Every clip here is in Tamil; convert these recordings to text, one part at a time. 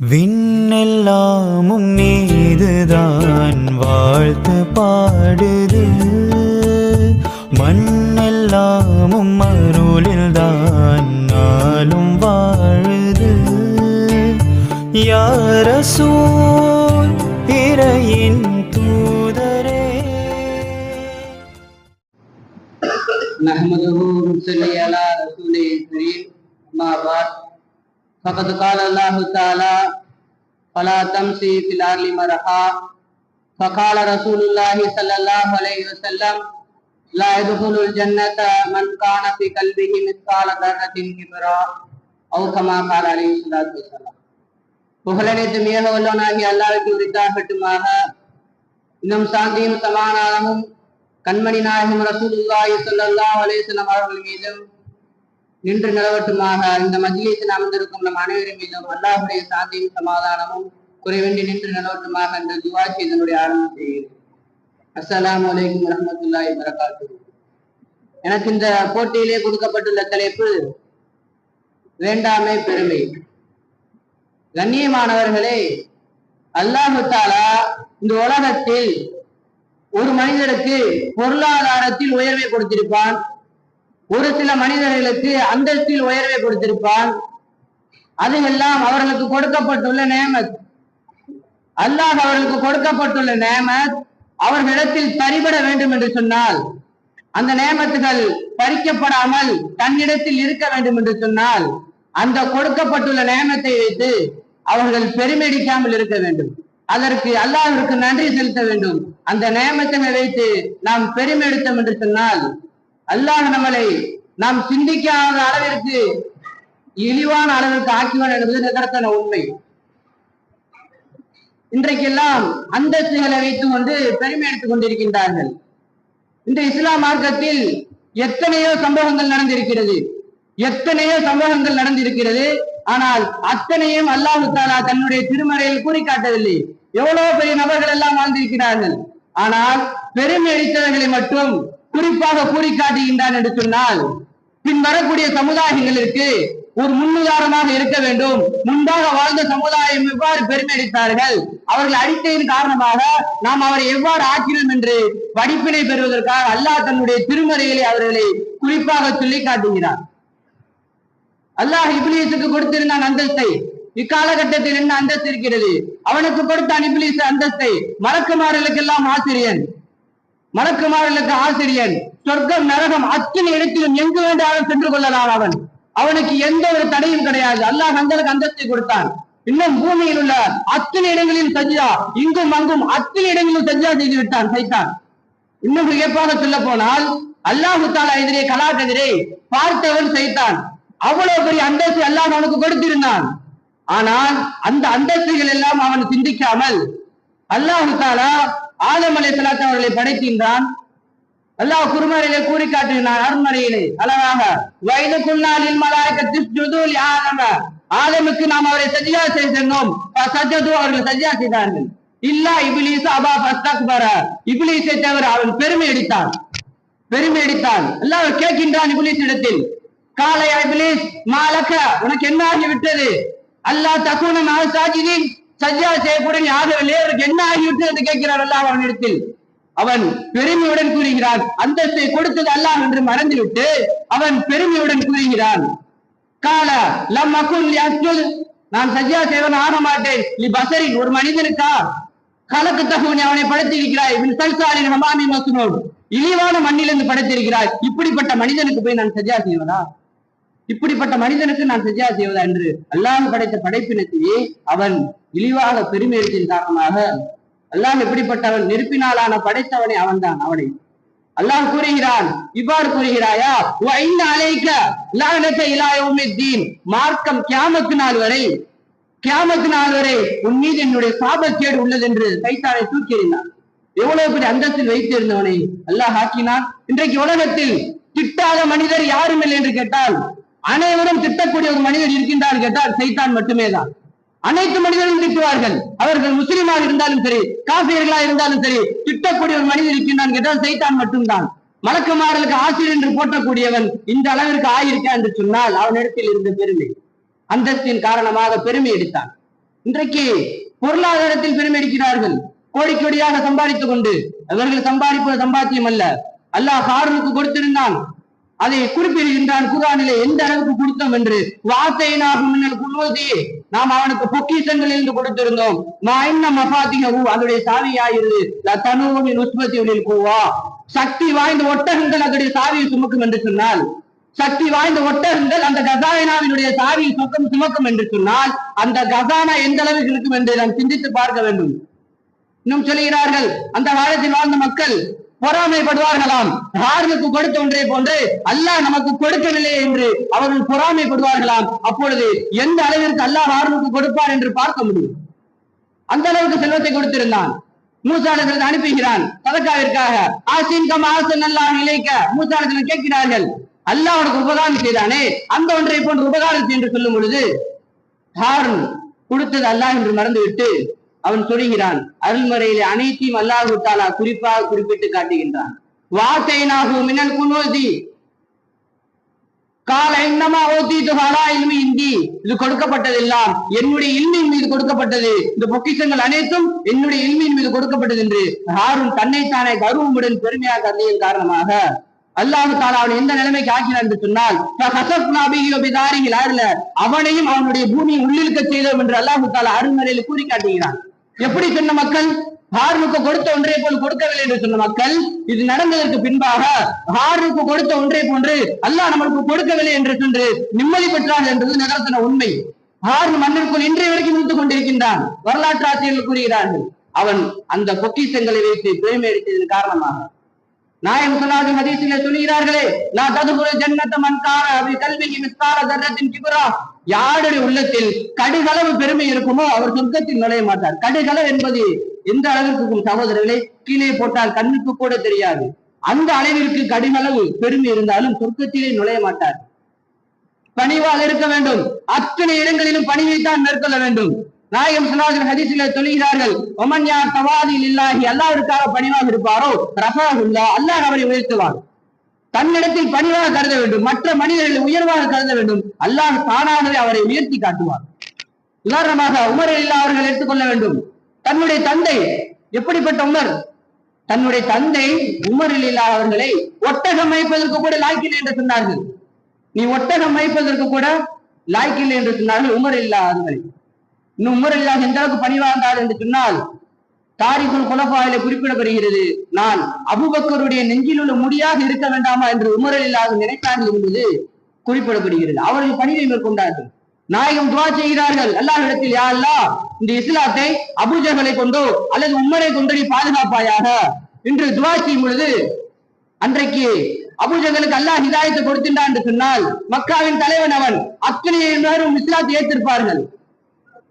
விண்ணெல்லாமும் நீதுதான். வாழ்த்து பாடுது. மண்ணெல்லாமும் அருளில்தான் நாளும் வாழுது. யாரசூல் இறையின் தூதரே. நஹமதுஹு முஸ்லியலா ரசூலே கரீம் அம்மா فقد قال الله تعالى فلا تمشي في الارض مرحا فقال رسول الله صلى الله عليه وسلم لا يدخل الجنة من كان في قلبه مثقال ذرة كبرا أو كما قال عليه الصلاة والسلام புகழனைத்து மிக வல்லவனாகி அல்லாவுக்கு உரித்தாகட்டுமாக இன்னும் சாந்தியும் சமாதானமும் கண்மணி நாயகம் ரசூலுல்லாஹி ஸல்லல்லாஹு அலைஹி வஸல்லம் அவர்கள் மீதும் நின்று நிலவட்டுமாக இந்த மஜ்லிஸில் அமர்ந்திருக்கும் நம் அனைவரும் மீதும் அல்லாஹுடைய சாந்தியும் சமாதானமும் குறைவின்றி நின்று நிலவட்டுமாக என்று துவா செய்தனுடைய ஆரம்பம் செய்கிறேன். அஸ்ஸலாமு வலைக்கும் வரமத்துல்லாஹி வரகாத்து எனக்கு இந்த போட்டியிலே கொடுக்கப்பட்டுள்ள தலைப்பு வேண்டாமை பெருமை. கண்ணியமானவர்களே அல்லாஹு தாலா இந்த உலகத்தில் ஒரு மனிதருக்கு பொருளாதாரத்தில் உயர்வை கொடுத்திருப்பான். ஒரு சில மனிதர்களுக்கு அந்தஸ்தில் உயர்வை கொடுத்திருப்பான் அதுவெல்லாம் அவர்களுக்கு கொடுக்கப்பட்டுள்ள நேமத். அல்லாஹ் அவர்களுக்கு கொடுக்கப்பட்டுள்ள நேமத் அவர்களிடத்தில் பறிபட வேண்டும் என்று சொன்னால் அந்த நேமத்துகள் பறிக்கப்படாமல் தன்னிடத்தில் இருக்க வேண்டும் என்று சொன்னால் அந்த கொடுக்கப்பட்டுள்ள நேமத்தை வைத்து அவர்கள் பெருமையடிக்காமல் இருக்க வேண்டும். அதற்கு அல்லாஹிற்கு நன்றி செலுத்த வேண்டும். அந்த நேமத்தை வைத்து நாம் பெருமை எடுத்தோம் என்று சொன்னால் அல்லாஹ் நம்மளை நாம் சிந்திக்காத அளவிற்கு இழிவான அளவிற்கு ஆக்கிவான் என்பது நிதர்சன உண்மை. இன்றைக்கெல்லாம் அந்தஸ்துகளை வைத்துக் கொண்டு பெருமை எடுத்துக் கொண்டிருக்கின்றார்கள். இந்த இஸ்லாம் மார்க்கத்தில் எத்தனையோ சம்பவங்கள் நடந்திருக்கிறது. எத்தனையோ சம்பவங்கள் நடந்திருக்கிறது. ஆனால் அத்தனையும் அல்லாஹு தாலா தன்னுடைய திருமறையில் கூறி காட்டவில்லை எவ்வளவு பெரிய நபர்கள் எல்லாம் வாழ்ந்திருக்கிறார்கள். ஆனால் பெருமை அளித்தவர்களை மட்டும் குறிப்பாக கூறி காட்டுகின்றான் என்று சொன்னால் பின் வரக்கூடிய சமுதாயங்களுக்கு ஒரு முன்னுதாரணமாக இருக்க வேண்டும். முன்பாக வாழ்ந்த சமுதாயம் எவ்வாறு பெருமையடித்தார்கள் அவர்கள் அடித்ததின் காரணமாக நாம் அவரை எவ்வாறு ஆக்கினோம் என்று படிப்பினை பெறுவதற்காக அல்லாஹ் தன்னுடைய திருமறைகளை அவர்களை குறிப்பாக சொல்லி காட்டுகிறார் அல்லாஹ் இப்லீஸுக்கு கொடுத்திருந்தான் அந்தஸ்தை. இக்காலகட்டத்தில் என்ன அந்தஸ்து இருக்கிறது? அவனுக்கு கொடுத்தான் இப்லீஸ் அந்தஸ்தை. மலக்குமார்களுக்கெல்லாம் ஆசிரியன். மலக்குமார்களுக்கு ஆசிரியன் சொர்க்கம் நரகம் அத்தனை இடத்திலும் எங்கு வேண்டாலும் சென்று கொள்ளலாம் அவன். அவனுக்கு எந்த ஒரு தடையும் கிடையாது. அல்லாஹ் அந்தளுக்கு அந்தத்தை கொடுத்தான். இன்னும் பூமியில் உள்ள அத்தனை இடங்களில் சஜ்ஜா இங்கும் அங்கும் அத்தனை இடங்களிலும் சஜ்ஜா செய்து விட்டான் சைத்தான். இன்னும் வியப்பாக சொல்ல போனால் அல்லாஹு தாலா எதிரே கலாக் எதிரே பார்த்தவன் சைத்தான். அவ்வளவு பெரிய அந்தஸ்து எல்லாம் அவனுக்கு கொடுத்திருந்தான். ஆனால் அந்த அந்தஸ்துகள் எல்லாம் அவன் சிந்திக்காமல் அல்லாஹு தாலா ஆதம் அலை அவர்களை படைக்கின்றான். அல்லாஹ் குருமறையிலே கூறி காட்டுகிறான் அருண்மறையிலே அழகாக வயது மலாய்க்க ஜுதூல் ஆதம. ஆதமுக்கு நாம் அவரை சஜியா செய்தோம் சஜது அவர்கள் சஜியா செய்தார்கள். இல்லா இபிலிஸ் அபா பஸ்தக்பர இபிலிஸை தவிர அவன் பெருமை அடித்தான். பெருமை அடித்தான். அல்லாஹ் கேட்கின்றான் இபிலிஸ் இடத்தில் காலையா இபிலிஸ் மாலக்க உனக்கு என்ன ஆகிவிட்டது? அல்லாஹ் தகுன சாஜிதின். சஜ்ஜா செய்யக்கூடிய ஆகவில்லை. அவருக்கு என்ன ஆகிவிட்டு என்று கேட்கிறார் அல்லாஹ் அவனிடத்தில். அவன் பெருமையுடன் கூறுகிறான். அந்தஸ்தை கொடுத்தது அல்லாஹ் என்று மறந்துவிட்டு அவன் பெருமையுடன் கூறுகிறான். கால லம் அகுல் யஸ்ஜுல் நான் சஜ்ஜா செய்வன் ஆக மாட்டேன். நீ பசரின் ஒரு மனிதனுக்கா? கலக்கு தகுவனை அவனை படைத்திருக்கிறாய். இவன் சல்சாலின் ஹமாமி மசுனோடு இழிவான மண்ணிலிருந்து படைத்திருக்கிறாய். இப்படிப்பட்ட மனிதனுக்கு போய் நான் சஜ்ஜா செய்வதா இப்படிப்பட்ட மனிதனுக்கு நான் செஞ்சா செய்வதா என்று அல்லாஹ் படைத்த படைப்பினத்தையே அவன் இழிவாக பெருமையத்தின் காரணமாக அல்லாஹ் எப்படிப்பட்டவன் நெருப்பினாலான படைத்தவனை அவன்தான் அவனை. அல்லாஹ் கூறுகிறான் இவ்வாறு கூறுகிறாயா? ஐந்து அலைக்க இலாயவுமித்தீன் மார்க்கம் கியாமத்து நாள் வரை கியாமத்து நாள் வரை உன் மீது என்னுடைய சாபக்கேடு உள்ளது என்று கைத்தாரை தூக்கி எறிந்தான் எவ்வளவு பெரிய அந்தஸ்தில் வைத்திருந்தவனை அல்லாஹ் ஆக்கினான். இன்றைக்கு உலகத்தில் திட்டாத மனிதர் யாரும் இல்லை என்று கேட்டால் அனைவரும் திட்டக்கூடிய ஒரு மனிதர் இருக்கின்றார் கேட்டால் சைத்தான் மட்டுமே தான் அனைத்து மனிதர்களும் திட்டுவார்கள். அவர்கள் முஸ்லிமாக இருந்தாலும் சரி காசியர்களா இருந்தாலும் சரி திட்டக்கூடிய ஒரு மனிதர் இருக்கின்றான் கேட்டால் சைத்தான் மட்டும்தான். மலக்குமாரலுக்கு ஆசிரியர் என்று போட்டக்கூடியவன் இந்த அளவிற்கு ஆயிருக்கா என்று சொன்னால் அவனிடத்தில் இருந்த பெருமை. அந்தஸ்தின் காரணமாக பெருமை எடுத்தான் இன்றைக்கு பொருளாதாரத்தில் பெருமை அடிக்கிறார்கள். கோடிக்கோடியாக சம்பாதித்துக் கொண்டு அவர்கள் சம்பாதிப்பது சம்பாத்தியம் அல்ல. அல்லாஹ் ஹாரனுக்கு கொடுத்திருந்தான். அதை குறிப்பிடுகின்றான் குரானிலே எந்த அளவுக்கு கொடுத்தோம் என்று? வார்த்தையினாகும் முன்னல் குழுவதி நாம் அவனுக்கு பொக்கிசங்கள் என்று கொடுத்திருந்தோம். நான் என்ன மசாதிகவு அதனுடைய சாவியாயிரு தனுவின் உற்பத்தி கூவா. சக்தி வாய்ந்த ஒட்டகங்கள் அதனுடைய சாவியை சுமக்கும் என்று சொன்னால் சக்தி வாய்ந்த ஒட்டகங்கள் அந்த கசாயனாவினுடைய சாவியை சுமக்கும் சுமக்கும் என்று சொன்னால் அந்த கசானா எந்த அளவுக்கு இருக்கும் என்று நாம் சிந்தித்து பார்க்க வேண்டும். இன்னும் சொல்கிறார்கள் அந்த காலத்தில் வாழ்ந்த மக்கள் பொறாமைப்படுவார்களாம். ஹார்னுக்கு கொடுத்த ஒன்றே போன்று அல்லாஹ் நமக்கு கொடுக்கவில்லை என்று அவர்கள் பொறாமைப்படுவார்களாம். அப்பொழுது எந்த அளவிற்கு அல்லாஹ் ஹார்னுக்கு கொடுப்பார் என்று பார்க்க முடியும். அந்த அளவுக்கு செல்வத்தை கொடுத்திருந்தான். மூசானத்தில் அனுப்புகிறான் சதக்காவிற்காக. ஆசின் ஆசன் அல்லாஹ் நிலைக்க மூசானத்தில் கேட்கிறார்கள் அல்லாஹ் உனக்கு உபகாரம் செய்தானே? அந்த ஒன்றை போன்று உபகாரம் என்று சொல்லும் பொழுது ஹார்ன் கொடுத்தது அல்லாஹ் என்று மறந்துவிட்டு அவன் சொல்கிறான் அருள்முறையிலே அனைத்தையும் அல்லாஹு தாலா குறிப்பாக குறிப்பிட்டு காட்டுகின்றான். வாசைனாகு மின்னல் குனோதி கால என்னமா ஓத்தி துகாலா இல்மி இந்தி. இது கொடுக்கப்பட்டதெல்லாம் என்னுடைய இல்மின் மீது கொடுக்கப்பட்டது. இந்த பொக்கிஷங்கள் அனைத்தும் என்னுடைய இல்மின் மீது கொடுக்கப்பட்டது என்று யாரும் தன்னைத்தானே கருவமுடன் பெருமையாக கருதியின் காரணமாக அல்லாஹு தாலா அவன் எந்த நிலைமைக்கு ஆக்கினான் என்று சொன்னால் அவனையும் அவனுடைய பூமியை உள்ளிருக்க செய்தோம் என்று அல்லாஹு தாலா அருள்மறையில் கூறி காட்டுகிறான். எப்படி சொன்ன மக்கள்? ஹார்னுக்கு கொடுத்த ஒன்றை போல் கொடுக்கவில்லை என்று சொன்ன மக்கள் இது நடந்ததற்கு பின்பாக ஹார்னுக்கு கொடுத்த ஒன்றை போன்று அல்லாஹ் நம்மளுக்கு கொடுக்கவில்லை என்று சென்று நிம்மதி பெற்றான் என்றது நகரத்தின உண்மை. ஹார்ன் மண்ணிற்குள் இன்றைய வரைக்கும் நின்று கொண்டிருக்கின்றான். வரலாற்று ஆசிரியர்கள் கூறுகிறார்கள் அவன் அந்த பொக்கிஷங்களை வைத்து பெருமை அடித்ததன் காரணமாக. நாயம் சொல்லாது ஹதீசிலே சொல்கிறார்களே நான் ததுபுர ஜன்னத்த மண்கார அவை கல்விக்கு மிஸ்கார தர்றத்தின் கிபுரா. யாருடைய உள்ளத்தில் கடுகளவு பெருமை இருக்குமோ அவர் சொர்க்கத்தில் நுழைய மாட்டார். கடுகளவு என்பது எந்த அளவிற்கு இருக்கும் சகோதரர்களை கீழே போட்டால் கண்ணுக்கு கூட தெரியாது. அந்த அளவிற்கு கடுகளவு பெருமை இருந்தாலும் சொர்க்கத்திலே நுழைய மாட்டார். பணிவாக இருக்க வேண்டும். அத்தனை இடங்களிலும் பணிவைத்தான் மேற்கொள்ள வேண்டும். நாயகம் சனாதன் ஹதீசில சொல்கிறார்கள் ஒமன் யார் தவாதில் இல்லாஹி அல்லாவிற்காக பணிவாக இருப்பாரோ? ரஃபாகுல்லா அல்லாஹ் அவரை உயர்த்துவார். தன்னிடத்தில் பணிவாக கருத வேண்டும் மற்ற மனிதர்களை உயர்வாக கருத வேண்டும். அல்லாஹ் தானாகவே அவரை உயர்த்தி காட்டுவார். உதாரணமாக உமர் இல்லா அவர்கள் எடுத்துக்கொள்ள வேண்டும். தன்னுடைய தந்தை எப்படிப்பட்ட உமர்? தன்னுடைய தந்தை உமர் இல்லா அவர்களை ஒட்டகம் அமைப்பதற்கு கூட லாய்க்கில்லை என்று சொன்னார்கள். நீ ஒட்டகம் அமைப்பதற்கு கூட லாய்க்கில்லை என்று சொன்னார்கள் உமர் இல்லா அவர்களை. இன்னும் உமர் இல்லா எந்த அளவுக்கு பணிவாழ்ந்தார் என்று சொன்னால் தாரிகுல் குலபாயில குறிப்பிடப்படுகிறது நான் அபுபக்கருடைய நெஞ்சில் உள்ள முடியாக இருக்க வேண்டாமா என்று உமரல் இல்லாத நினைத்தார்கள் என்பது குறிப்பிடப்படுகிறது. அவர்கள் பணிவை மேற்கொண்டார்கள். நாயகம் துவா செய்கிறார்கள். அல்லாஹிடத்தில் யா அல்லா இந்த இஸ்லாத்தை அபுஜர்களை கொண்டோ அல்லது உம்மரை கொண்டோ நீ பாதுகாப்பாயாக என்று துவா செய்யும் பொழுது அன்றைக்கு அபுஜர்களுக்கு அல்லாஹ் ஹிதாயத்தை கொடுத்தின்றான் என்று சொன்னால் மக்காவின் தலைவன் அவன் அத்தனை பேரும் இஸ்லாத்தை ஏற்றிருப்பார்கள்.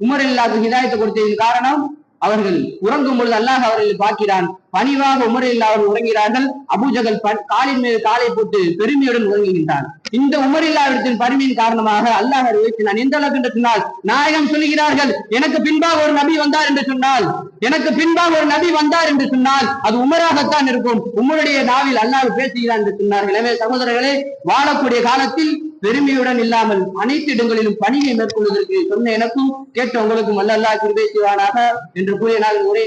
உமர் இல்லாத ஹிதாயத்தை கொடுத்ததின் காரணம் அவர்கள் உறங்கும் பொழுது அல்லாஹ் அவர்கள் பார்க்கிறான் பணிவாக உமரில் அவர்கள் உறங்கிறார்கள் அபுஜகல் காலின் மீது காலை போட்டு பெருமையுடன் உறங்குகின்றான். இந்த உமரில்லாவிடத்தின் பருமையின் காரணமாக அல்லாஹ் நான் எந்த அளவுக்கு என்று சொன்னால் நாயகம் சொல்லுகிறார்கள் எனக்கு பின்பாக ஒரு நபி வந்தார் என்று சொன்னால் எனக்கு பின்பாக ஒரு நபி வந்தார் என்று சொன்னால் அது உமராகத்தான் இருக்கும். உம்முடைய நாவில் அல்லாஹ் பேசுகிறார் என்று சொன்னார்கள். எனவே சகோதரர்களே வாழக்கூடிய காலத்தில் பெருமையுடன் இல்லாமல் அனைத்து இடங்களிலும் பணியை மேற்கொள்வதற்கு சொன்ன எனக்கும் கேட்ட உங்களுக்கும் அல்ல அல்லாஹ் கிருபை செய்வானாக என்று கூறினால் உரை